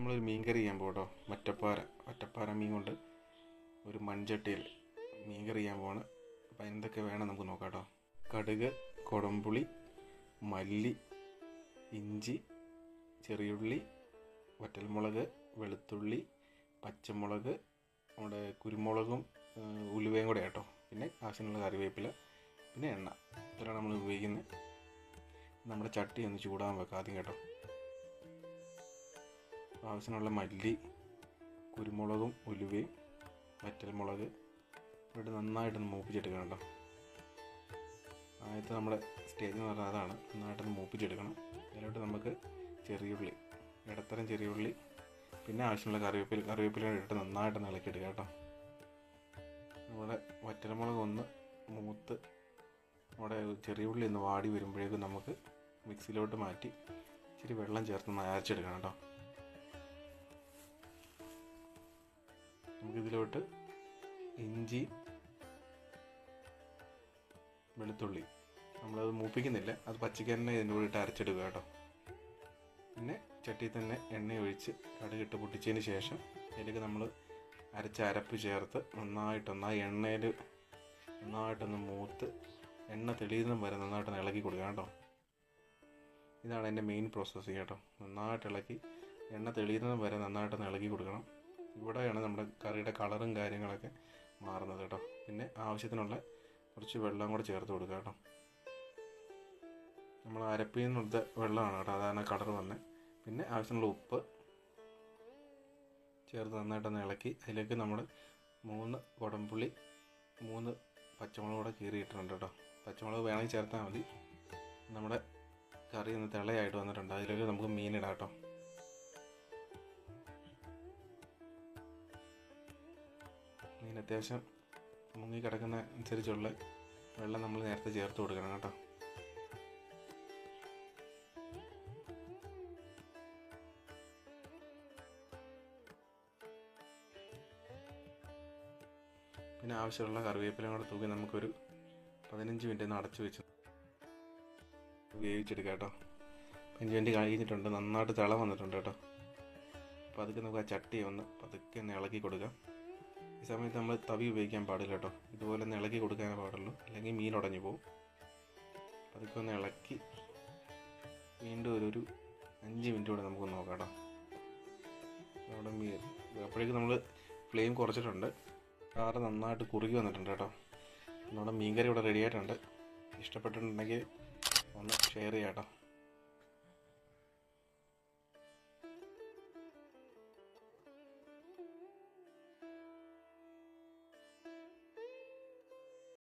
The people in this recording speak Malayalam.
നമ്മളൊരു മീൻ കറി ചെയ്യാൻ പോകട്ടോ. മറ്റപ്പാറ മറ്റപ്പാറ മീൻ കൊണ്ട് ഒരു മൺചട്ടിയിൽ മീൻ കറി ചെയ്യാൻ പോവാണ്. അപ്പോൾ എന്തൊക്കെ വേണം നമുക്ക് നോക്കാം കേട്ടോ കടുക് കുടംപുളി മല്ലി ഇഞ്ചി ചെറിയുള്ളി വറ്റൽമുളക് വെളുത്തുള്ളി പച്ചമുളക് നമ്മുടെ കുരുമുളകും ഉലുവയും കൂടെ കേട്ടോ പിന്നെ ആവശ്യമുള്ള കറിവേപ്പില പിന്നെ എണ്ണ. ഇത്രയാണ് നമ്മൾ ഉപയോഗിക്കുന്നത്. നമ്മുടെ ചട്ടി ഒന്ന് ചൂടാൻ വെക്കാം ആദ്യം കേട്ടോ. ആവശ്യമുള്ള മല്ലി കുരുമുളകും ഉലുവയും വറ്റൽമുളക് ഇവിടെ നന്നായിട്ടൊന്ന് മൂപ്പിച്ചെടുക്കണം കേട്ടോ. ആദ്യത്തെ നമ്മുടെ സ്റ്റേജ് എന്ന് പറഞ്ഞാൽ അതാണ്. നന്നായിട്ടൊന്ന് മൂപ്പിച്ചെടുക്കണം. അതിലോട്ട് നമുക്ക് ചെറിയുള്ളി ഇടത്തരം ചെറിയുള്ളി പിന്നെ ആവശ്യമുള്ള കറിവേപ്പില കറിവേപ്പില ഇട്ട് നന്നായിട്ട് ഇളക്കിയെടുക്കുക കേട്ടോ. നമ്മുടെ വറ്റൽമുളക് ഒന്ന് മൂത്ത് നമ്മുടെ ചെറിയ ഉള്ളി ഒന്ന് വാടി വരുമ്പോഴേക്കും നമുക്ക് മിക്സിയിലോട്ട് മാറ്റി ഇച്ചിരി വെള്ളം ചേർത്ത് ഒന്ന് അരച്ചെടുക്കണം കേട്ടോ. നമുക്കിതിലോട്ട് ഇഞ്ചി വെളുത്തുള്ളി. നമ്മളത് മൂപ്പിക്കുന്നില്ല. അത് പച്ചയ്ക്ക് ഇതിന്റെ കൂടെ ഇട്ട് അരച്ചെടുക്കുക കേട്ടോ. പിന്നെ ചട്ടിയിൽ തന്നെ എണ്ണ ഒഴിച്ച് കടുകിട്ട് പൊട്ടിച്ചതിന് ശേഷം അതിലേക്ക് നമ്മൾ അരച്ച അരപ്പ് ചേർത്ത് നന്നായിട്ടൊന്ന് ആ എണ്ണയിൽ നന്നായിട്ടൊന്ന് മൂത്ത് എണ്ണ തെളിയുന്ന വരെ നന്നായിട്ടൊന്ന് ഇളക്കി കൊടുക്കുക കേട്ടോ. ഇതാണ് എന്റെ മെയിൻ പ്രോസസ്സ് കേട്ടോ. നന്നായിട്ട് ഇളക്കി എണ്ണ തെളിയുന്നതും വരെ നന്നായിട്ടൊന്ന് ഇളക്കി കൊടുക്കണം. ഇവിടെയാണ് നമ്മുടെ കറിയുടെ കളറും കാര്യങ്ങളൊക്കെ മാറുന്നത് കേട്ടോ. പിന്നെ ആവശ്യത്തിനുള്ള കുറച്ച് വെള്ളം കൂടെ ചേർത്ത് കൊടുക്കുക കേട്ടോ. നമ്മൾ അരപ്പിൽ നിന്നെടുത്ത വെള്ളമാണ് കേട്ടോ അതാണ് കളർ വന്നത് പിന്നെ ആവശ്യമുള്ള ഉപ്പ് ചേർത്ത് നന്നായിട്ടൊന്ന് ഇളക്കി അതിലേക്ക് നമ്മൾ മൂന്ന് കുടംപുള്ളി മൂന്ന് പച്ചമുളക് കൂടെ കീറിയിട്ടുണ്ട് കേട്ടോ. പച്ചമുളക് വേണമെങ്കിൽ ചേർത്താൽ മതി. നമ്മുടെ കറി ഒന്ന് തിളയായിട്ട് വന്നിട്ടുണ്ട്. അതിലേക്ക് നമുക്ക് മീനിടാം കേട്ടോ. മീൻ അത്യാവശ്യം മുങ്ങി കിടക്കുന്ന അനുസരിച്ചുള്ള വെള്ളം നമ്മൾ നേരത്തെ ചേർത്ത് കൊടുക്കണം കേട്ടോ. പിന്നെ ആവശ്യമുള്ള കറിവേപ്പിലും കൂടെ തൂക്കി നമുക്കൊരു പതിനഞ്ച് മിനിറ്റ് ഒന്ന് അടച്ചു വെച്ച് വേവിച്ചെടുക്കാം കേട്ടോ. പതിനഞ്ച് മിനിറ്റ് കഴിഞ്ഞിട്ടുണ്ട്. നന്നായിട്ട് തിള വന്നിട്ടുണ്ട് കേട്ടോ. അപ്പോൾ അതൊക്കെ നമുക്ക് ആ ചട്ടി ഒന്ന് പതുക്കെ ഒന്ന് ഇളക്കി കൊടുക്കാം. ഈ സമയത്ത് നമ്മൾ തവി ഉപയോഗിക്കാൻ പാടില്ല കേട്ടോ. ഇതുപോലെ ഒന്ന് ഇളക്കി കൊടുക്കാനേ പാടുള്ളൂ. അല്ലെങ്കിൽ മീൻ ഉടഞ്ഞു പോകും. അതൊക്കെ ഒന്ന് ഇളക്കി വീണ്ടും ഒരു ഒരു അഞ്ച് മിനിറ്റ് കൂടെ നമുക്ക് നോക്കാം കേട്ടോ. അവിടെ മീൻ അപ്പോഴേക്കും നമ്മൾ ഫ്ലെയിം കുറച്ചിട്ടുണ്ട്. കാറ് നന്നായിട്ട് കുറുകി വന്നിട്ടുണ്ട് കേട്ടോ. നമ്മുടെ മീൻകറി ഇവിടെ റെഡി ആയിട്ടുണ്ട്. ഇഷ്ടപ്പെട്ടിട്ടുണ്ടെങ്കിൽ ഒന്ന് ഷെയർ ചെയ്യാം കേട്ടോ.